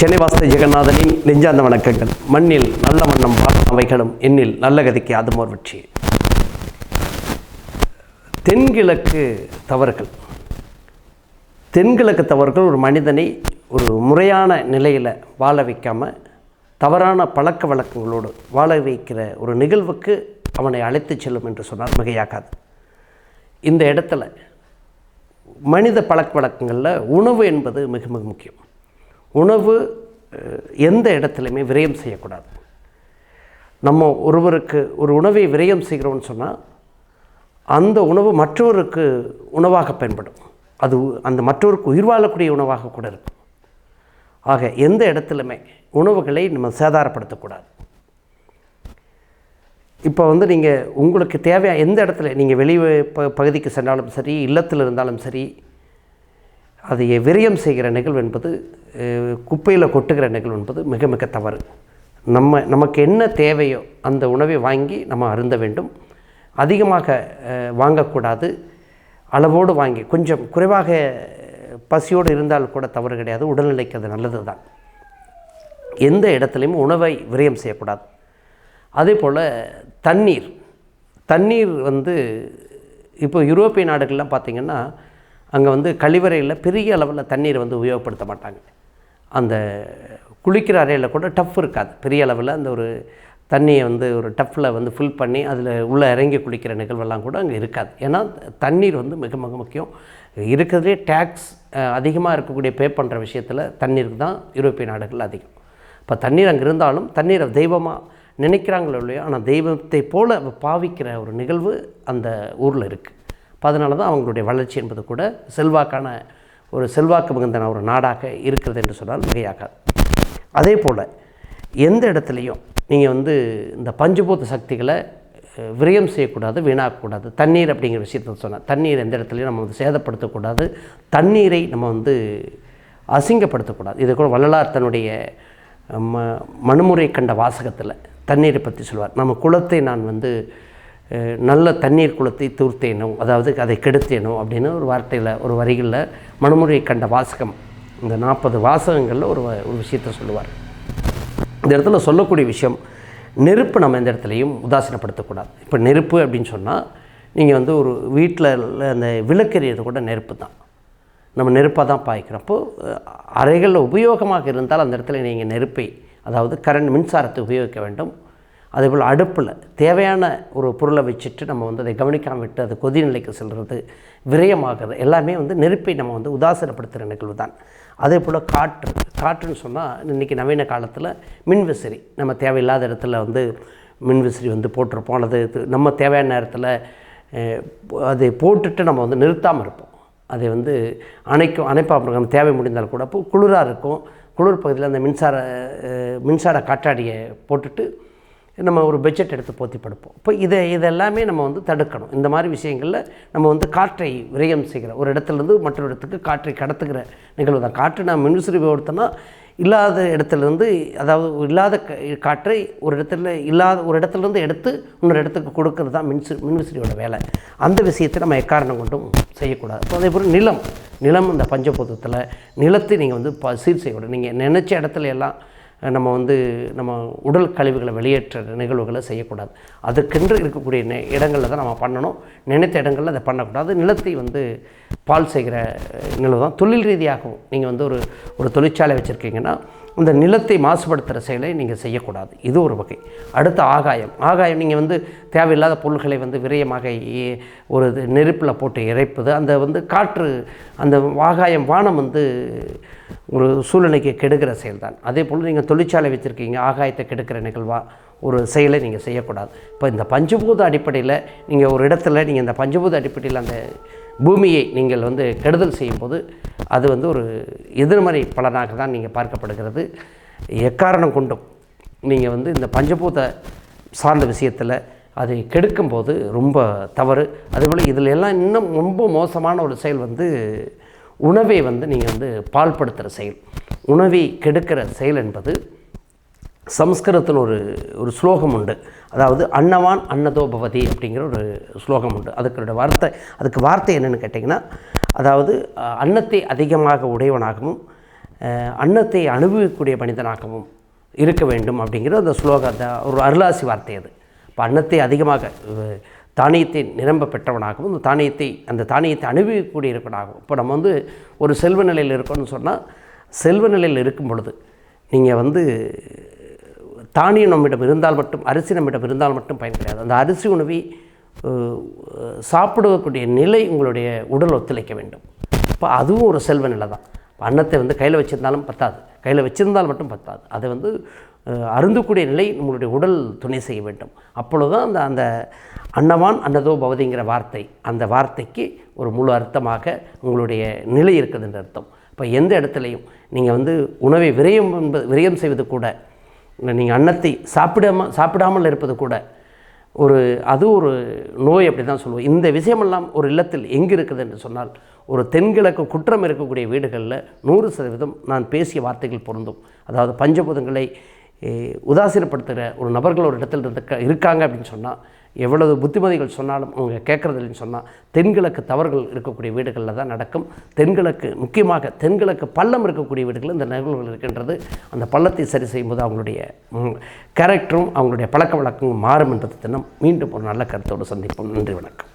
சென்னை வாஸ்து ஜெகநாதனின் நெஞ்சார்ந்த வணக்கங்கள். மண்ணில் நல்ல வண்ணம் அவைகளும் எண்ணில் நல்ல கதிக்கு அதுமோர் வெற்றி. தென்கிழக்கு தவறுகள். தென்கிழக்கு தவறுகள் ஒரு மனிதனை ஒரு முறையான நிலையில் வாழ வைக்காமல் தவறான பழக்க வழக்கங்களோடு வாழ வைக்கிற ஒரு நிகழ்வுக்கு அவனை அழைத்துச் செல்லும் என்று சொன்னால் மிகையாகாது. இந்த இடத்துல மனித பழக்க வழக்கங்களில் உணவு என்பது மிக மிக முக்கியம். உணவு எந்த இடத்துலையுமே விரயம் செய்யக்கூடாது. நம்ம ஒருவருக்கு ஒரு உணவை விரயம் செய்கிறோம்னு சொன்னால் அந்த உணவு மற்றவருக்கு உணவாக பயன்படும். அது உ- அந்த மற்றவருக்கு உயிர் வாழக்கூடிய உணவாக கூட இருக்கும். ஆக எந்த இடத்துலையுமே உணவுகளை நம்ம சேதாரப்படுத்தக்கூடாது இப்போ வந்து நீங்கள் உங்களுக்கு தேவையான எந்த இடத்துல நீங்கள் வெளி ப பகுதிக்கு சென்றாலும் சரி இல்லத்தில் இருந்தாலும் சரி அதை விரயம் செய்கிற நிகழ்வு என்பது குப்பையில் கொட்டுகிற நிகழ்வு என்பது மிக மிக தவறு. நம்ம நமக்கு என்ன தேவையோ அந்த உணவை வாங்கி நம்ம அருந்த வேண்டும். அதிகமாக வாங்கக்கூடாது. அளவோடு வாங்கி கொஞ்சம் குறைவாக பசியோடு இருந்தால் கூட தவறு கிடையாது. உடல்நிலைக்கு அது நல்லது தான் எந்த இடத்துலையும் உணவை விரயம் செய்யக்கூடாது. அதே போல் தண்ணீர். தண்ணீர் வந்து இப்போ யூரோப்பிய நாடுகள்லாம் பார்த்திங்கன்னா அங்கே வந்து கழிவறையில் பெரிய அளவில் தண்ணீர் வந்து உபயோகப்படுத்த மாட்டாங்க. அந்த குளிக்கிற அறையில் கூட டஃப் இருக்காது. பெரிய அளவில் அந்த ஒரு தண்ணியை வந்து ஒரு டஃப்பில் வந்து ஃபில் பண்ணி அதில் உள்ளே இறங்கி குளிக்கிற நிகழ்வெல்லாம் கூட அங்கே இருக்காது. ஏன்னா தண்ணீர் வந்து மிக மிக முக்கியம். இருக்கிறதுலே டேக்ஸ் அதிகமாக இருக்கக்கூடிய பே பண்ணுற விஷயத்தில் தண்ணீருக்கு தான் யூரோப்பிய நாடுகள் அதிகம். இப்போ தண்ணீர் அங்கே இருந்தாலும் தண்ணீரை தெய்வமாக நினைக்கிறாங்களோ இல்லையோ ஆனால் தெய்வத்தை போல் பாவிக்கிற ஒரு நிகழ்வு அந்த ஊரில் இருக்குது. இப்போ அதனால தான் அவங்களுடைய வளர்ச்சி என்பது கூட செல்வாக்கான ஒரு செல்வாக்கு மிகுந்த ஒரு நாடாக இருக்கிறது என்று சொன்னால் மிகையாகாது. அதே போல் எந்த இடத்துலையும் நீங்கள் வந்து இந்த பஞ்சபூத சக்திகளை விரயம் செய்யக்கூடாது வீணாக்கக்கூடாது. தண்ணீர் அப்படிங்கிற விஷயத்தை சொன்னால் தண்ணீர் எந்த இடத்துலையும் நம்ம வந்து சேதப்படுத்தக்கூடாது. தண்ணீரை நம்ம வந்து அசிங்கப்படுத்தக்கூடாது. இது கூட வள்ளலார் தன்னுடைய ம மனுமுறை கண்ட வாசகத்தில் தண்ணீரை பற்றி சொல்வார். நம்ம குளத்தை நான் வந்து நல்ல தண்ணீர் குளத்தை தூர்த்தேனோ அதாவது அதை கெடுத்தேனோ அப்படின்னு ஒரு வார்த்தையில் ஒரு வரிகளில் மனுமுறை கண்ட வாசகம் இந்த நாற்பது வாசகங்களில் ஒரு வ- ஒரு விஷயத்தை சொல்லுவார். இந்த இடத்துல சொல்லக்கூடிய விஷயம் நெருப்பு நம்ம எந்த இடத்துலையும் உதாசீனப்படுத்தக்கூடாது. இப்போ நெருப்பு அப்படின்னு சொன்னால் நீங்கள் வந்து ஒரு வீட்டில் அந்த விளக்கெறியது கூட நெருப்பு தான். நம்ம நெருப்பாக தான் பாய்க்கிறப்போ அறைகளில் உபயோகமாக இருந்தால் அந்த இடத்துல நீங்கள் நெருப்பை அதாவது கரண்ட் மின்சாரத்தை உபயோகிக்க வேண்டும். அதேபோல் அடுப்பில் தேவையான ஒரு பொருளை வச்சுட்டு நம்ம வந்து அதை கவனிக்காமல் விட்டு அது கொதிநிலைக்கு செல்கிறது விரயமாகிறது எல்லாமே வந்து நெருப்பை நம்ம வந்து உதாசீனப்படுத்துகிற நிகழ்வு தான். அதே போல் காற்று காற்றுன்னு சொன்னால் இன்றைக்கி நவீன காலத்தில் மின்விசிறி நம்ம தேவையில்லாத இடத்துல வந்து மின்விசிறி வந்து போட்டிருப்போம். அல்லது நம்ம தேவையான நேரத்தில் அதை போட்டுட்டு நம்ம வந்து நிறுத்தாமல் இருப்போம். அதை வந்து அணைக்கும் அணைப்பா நம்ம தேவை முடிந்தால் கூட குளிராக இருக்கும். குளிர் பகுதியில் அந்த மின்சார மின்சார காற்றாடியை போட்டுட்டு நம்ம ஒரு பெட்ஜெட் எடுத்து போத்தி படுப்போம். இப்போ இதை இதெல்லாமே நம்ம வந்து தடுக்கணும். இந்த மாதிரி விஷயங்களில் நம்ம வந்து காற்றை விரயம் செய்கிற ஒரு இடத்துலேருந்து மற்றொரு இடத்துக்கு காற்றை கடத்துகிற நிகழ்வு தான். காற்று நான் மின்விசிறி உபயோகப்படுத்தினா இல்லாத இடத்துலேருந்து அதாவது இல்லாத காற்றை ஒரு இடத்துல இல்லாத ஒரு இடத்துலேருந்து எடுத்து இன்னொரு இடத்துக்கு கொடுக்கறது தான் மின்சு மின்விசிறியோட வேலை. அந்த விஷயத்தை நம்ம எக்காரணம் கொண்டும் செய்யக்கூடாது. இப்போ அதே போல் நிலம். நிலம் இந்த பஞ்சபூதத்தில் நிலத்தை நீங்கள் வந்து ப சீர் செய்யக்கூடாது. நீங்கள் நினச்ச இடத்துல எல்லாம் நம்ம வந்து நம்ம உடல் கழிவுகளை வெளியேற்ற நிகழ்வுகளை செய்யக்கூடாது. அதுக்கென்று இருக்கக்கூடிய நெ இடங்களில் தான் நம்ம பண்ணணும். நினைத்த இடங்களில் அதை பண்ணக்கூடாது. நிலத்தை வந்து பால் செய்கிற நிலவு தான் தொழில் ரீதியாகவும் நீங்கள் வந்து ஒரு ஒரு தொழிற்சாலை வச்சுருக்கீங்கன்னா அந்த நிலத்தை மாசுபடுத்துகிற செயலை நீங்கள் செய்யக்கூடாது. இது ஒரு வகை. அடுத்து ஆகாயம். ஆகாயம் நீங்கள் வந்து தேவையில்லாத பொருள்களை வந்து விரயமாக ஒரு இது நெருப்பில் போட்டு இறைப்பது. அந்த வந்து காற்று அந்த ஆகாயம் வானம் வந்து ஒரு சூழ்நிலைக்கு கெடுக்கிற செயல்தான். அதே போல் நீங்கள் தொழிற்சாலை வச்சுருக்கீங்க ஆகாயத்தை கெடுக்கிற நிகழ்வா ஒரு செயலை நீங்கள் செய்யக்கூடாது. இப்போ இந்த பஞ்சபூத அடிப்படையில் நீங்கள் ஒரு இடத்துல நீங்கள் இந்த பஞ்சபூத அடிப்படையில் அந்த பூமியை நீங்கள் வந்து கெடுதல் செய்யும்போது அது வந்து ஒரு எதிர்மறை பலனாக தான் நீங்கள் பார்க்கப்படுகிறது. எக்காரணம் கொண்டும் நீங்கள் வந்து இந்த பஞ்சபூத சார்ந்த விஷயத்தில் அதை கெடுக்கும்போது ரொம்ப தவறு. அதேபோல் இதில் எல்லாம் இன்னும் ரொம்ப மோசமான ஒரு செயல் வந்து உணவை வந்து நீங்கள் வந்து பால்படுத்துகிற செயல். உணவை கெடுக்கிற செயல் என்பது சம்ஸ்கிருதத்தில் ஒரு ஒரு ஸ்லோகம் உண்டு. அதாவது அன்னவான் அன்னதோபவதி அப்படிங்கிற ஒரு ஸ்லோகம் உண்டு. அதுக்கு வார்த்தை அதுக்கு வார்த்தை என்னென்னு கேட்டிங்கன்னா அதாவது அன்னத்தை அதிகமாக உடையவனாகவும் அன்னத்தை அனுபவிக்கக்கூடிய மனிதனாகவும் இருக்க வேண்டும் அப்படிங்கிற அந்த ஸ்லோகம் அந்த ஒரு அருளாசி வார்த்தை அது. இப்போ அன்னத்தை அதிகமாக தானியத்தை நிரம்ப பெற்றவனாகவும் அந்த தானியத்தை அந்த தானியத்தை அனுபவிக்கக்கூடிய இருப்பனாகவும் இப்போ நம்ம வந்து ஒரு செல்வ நிலையில் இருக்கோம்னு சொன்னால் செல்வ நிலையில் இருக்கும் பொழுது நீங்கள் வந்து தானியம் நம்மிடம் இருந்தால் மட்டும் அரிசி நம்மிடம் இருந்தால் மட்டும் பயன் கிடையாது. அந்த அரிசி உணவை சாப்பிடக்கூடிய நிலை உங்களுடைய உடல் ஒத்துழைக்க வேண்டும். இப்போ அதுவும் ஒரு செல்வ நிலை தான். அன்னத்தை வந்து கையில் வச்சுருந்தாலும் பத்தாது. கையில் வச்சுருந்தால் மட்டும் பத்தாது. அதை வந்து அருந்தக்கூடிய நிலை நம்மளுடைய உடல் துணை செய்ய வேண்டும். அப்பொழுது அந்த அந்த அன்னவான் அன்னதோ பவதிங்கிற வார்த்தை அந்த வார்த்தைக்கு ஒரு முழு அர்த்தமாக உங்களுடைய நிலை இருக்குதுன்ற அர்த்தம். இப்போ எந்த இடத்துலையும் நீங்கள் வந்து உணவை விரயம் என்பது விரயம் செய்வது கூட நீங்கள் அன்னத்தை சாப்பிடாம சாப்பிடாமல் இருப்பது கூட ஒரு அது ஒரு நோய் அப்படி தான் சொல்லுவோம். இந்த விஷயமெல்லாம் ஒரு இல்லத்தில் எங்கே இருக்குது என்று சொன்னால் ஒரு தென்கிழக்கு குற்றம் இருக்கக்கூடிய வீடுகளில் நூறு சதவீதம் நான் பேசிய வார்த்தைகள் பொருந்தும். அதாவது பஞ்சபூதங்களை உதாசீனப்படுத்துகிற ஒரு நபர்கள் ஒரு இடத்துல இருக்க இருக்காங்க அப்படின்னு சொன்னால் எவ்வளவு புத்திமதிகள் சொன்னாலும் அவங்க கேட்குறதில்லைன்னு சொன்னால் தென்கிழக்கு தவறுகள் இருக்கக்கூடிய வீடுகளில் தான் நடக்கும். தென்கிழக்கு முக்கியமாக தென்கிழக்கு பள்ளம் இருக்கக்கூடிய வீடுகளில் இந்த நிகழ்வுகள் இருக்கின்றது. அந்த பள்ளத்தை சரி செய்யும்போது அவங்களுடைய கேரக்டரும் அவங்களுடைய பழக்க வழக்கங்களும் மாறும் என்றது தினம் மீண்டும் ஒரு நல்ல கருத்தோடு சந்திப்போம். நன்றி வணக்கம்.